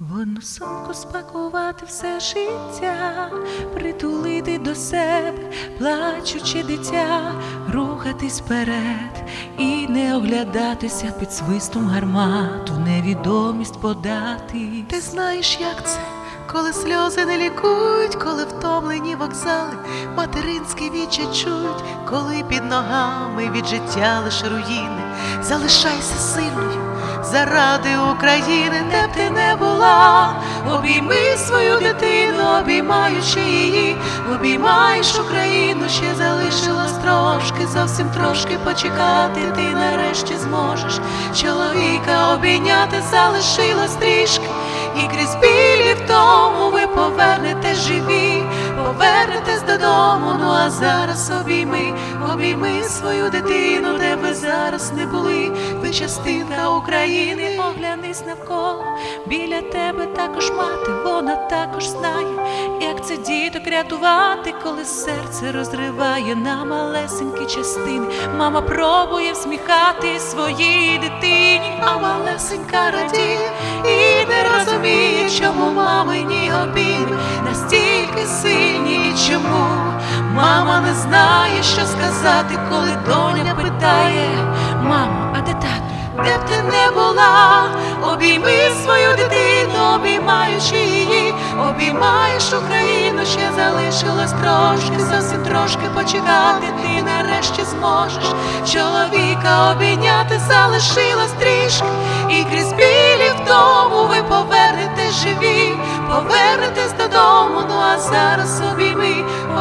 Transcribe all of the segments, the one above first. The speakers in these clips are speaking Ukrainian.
В одну сумку спакувати все життя, притулити до себе, плачучи дитя, рухатись вперед і не оглядатися під свистом гармату, невідомість подати. Ти знаєш, як це, коли сльози не лікують, коли втомлені вокзали, материнські вічі чують, коли під ногами від життя лише руїни. Залишайся сильною заради України, де б ти не була. Обійми свою дитину, обіймаючи її, обіймаєш Україну, ще залишилось трошки, зовсім трошки почекати. Ти нарешті зможеш чоловіка обійняти, залишилось трішки, і крізь білі в тому ви повернетесь живі, додому. Ну а зараз обійми, обійми свою дитину, де ви зараз не були. Ви частинка України. Оглянись навколо, біля тебе також мати, вона також знає, як це діток рятувати, коли серце розриває на малесенькі частини. Мама пробує всміхати своїй дитині, А малесенька радіє і не розуміє, чому мамині обійми настільки сильні, чому мама не знає, що сказати, коли доня питає, мамо, а де тато? де б ти не була, обійми свою дитину, обіймаючи її, обіймаєш Україну, ще залишилось трошки, зовсім трошки почекати. Ти нарешті зможеш чоловіка обійняти, залишилось трішки, і крізь білі вдому ви повернетесь живі, повернетесь додому. Ну а зараз обійми,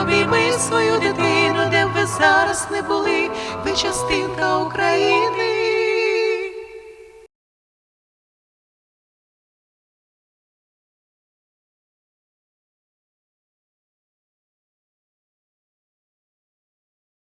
обійми свою дитину, де б ви зараз не були, ви частинка України.